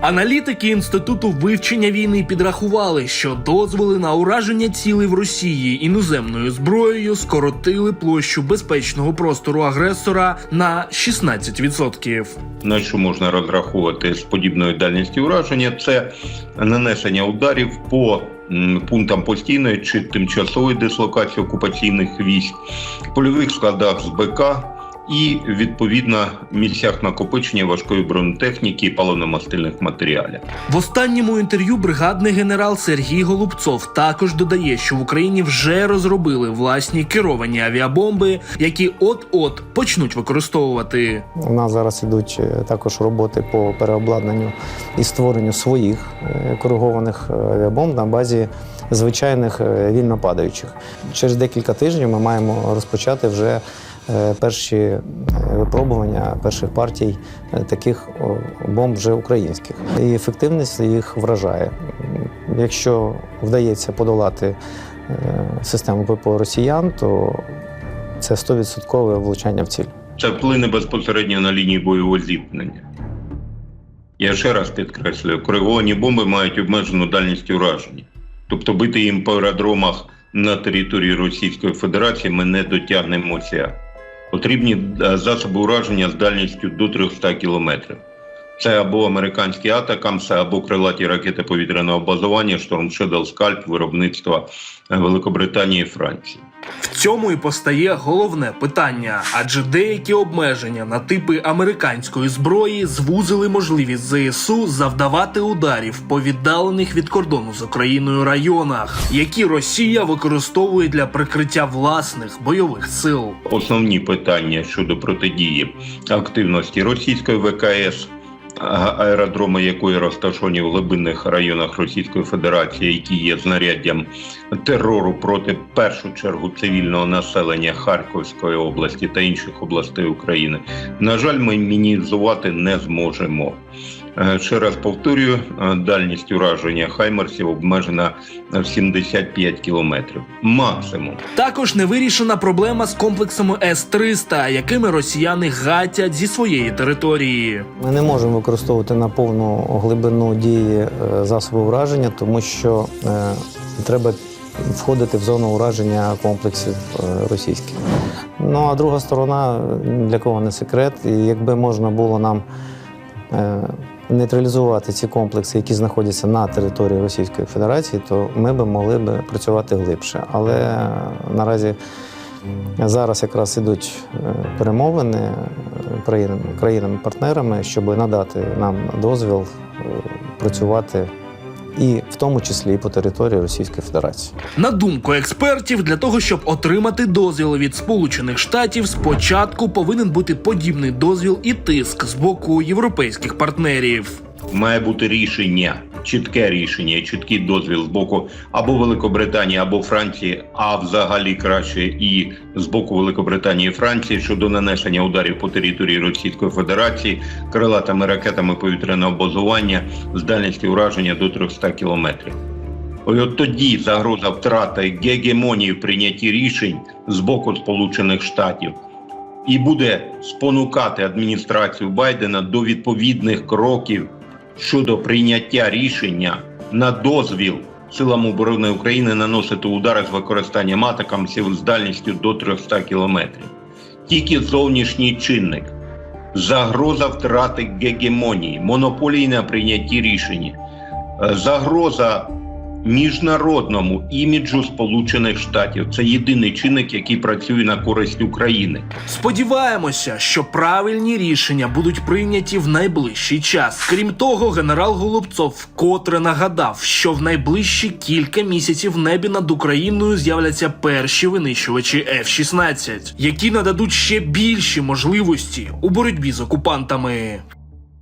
Аналітики інституту вивчення війни підрахували, що дозволи на ураження цілей в Росії іноземною зброєю скоротили площу безпечного простору агресора на 16%. На що можна розраховувати з подібною дальністю ураження, це нанесення ударів по пунктам постійної чи тимчасової дислокації окупаційних військ, польових складах з БК і відповідно місцях накопичення важкої бронетехніки і паливно-мастильних матеріалів. В останньому інтерв'ю бригадний генерал Сергій Голубцов також додає, що в Україні вже розробили власні керовані авіабомби, які от-от почнуть використовувати. У нас зараз ідуть е, також роботи по переобладнанню і створенню своїх е, коригованих е, авіабомб на базі звичайних вільно падаючих. Через декілька тижнів ми маємо розпочати вже перші е, випробування перших партій е, таких бомб вже українських. І ефективність їх вражає. Якщо вдається подолати е, систему ППО росіян, то це 100% влучання в ціль. Це вплине безпосередньо на лінії бойового зіткнення. Я ще раз підкреслюю, кориговані бомби мають обмежену дальність ураження. Тобто бити їм по аеродромах на території Російської Федерації ми не дотягнемося. Потрібні е, засоби ураження з дальністю до 300 кілометрів. Це або американські атакамси, або крилаті ракети повітряного базування, штормшедел Скальп виробництва е, Великобританії і Франції. В цьому і постає головне питання, адже деякі обмеження на типи американської зброї звузили можливість ЗСУ завдавати ударів по віддалених від кордону з Україною районах, які Росія використовує для прикриття власних бойових сил. Основні питання щодо протидії активності російської ВКС, аеродроми якої розташовані в глибинних районах Російської Федерації, які є знаряддям терору проти в першу чергу цивільного населення Харківської області та інших областей України. На жаль, ми мінімізувати не зможемо. Е, Ще раз повторюю, е, дальність ураження Хаймерсів обмежена в 75 кілометрів. Максимум. Також не вирішена проблема з комплексами С-300, якими росіяни гатять зі своєї території. Ми не можемо використовувати на повну глибину дії е, засоби ураження, тому що е, треба входити в зону ураження комплексів е, російських. Ну а друга сторона для кого не секрет, і якби можна було нам нейтралізувати ці комплекси, які знаходяться на території Російської Федерації, то ми б могли б працювати глибше. Але наразі Зараз якраз ідуть перемовини країнами-партнерами, щоб надати нам дозвіл е, працювати і в тому числі і по території Російської Федерації. На думку експертів, для того, щоб отримати дозвіл від Сполучених Штатів, спочатку повинен бути подібний дозвіл і тиск з боку європейських партнерів. Має бути рішення, чітке рішення, чіткий дозвіл з боку або Великобританії, або Франції, а взагалі краще і з боку Великобританії і Франції щодо нанесення ударів по території Російської Федерації крилатими ракетами повітряного базування з дальністю ураження до 300 кілометрів. І От тоді загроза втрати гегемонії в прийнятті рішень з боку Сполучених Штатів і буде спонукати адміністрацію Байдена до відповідних кроків щодо прийняття рішення на дозвіл силам оборони України наносити удари з використанням атакамсів з дальністю до 300 кілометрів. Тільки зовнішній чинник, загроза втрати гегемонії, монополії на прийнятті рішення, е, загроза міжнародному іміджу Сполучених Штатів. Це єдиний чинник, який працює на користь України. Сподіваємося, що правильні рішення будуть прийняті в найближчий час. Крім того, генерал Голубцов вкотре нагадав, що в найближчі кілька місяців в небі над Україною з'являться перші винищувачі F-16, які нададуть ще більші можливості у боротьбі з окупантами.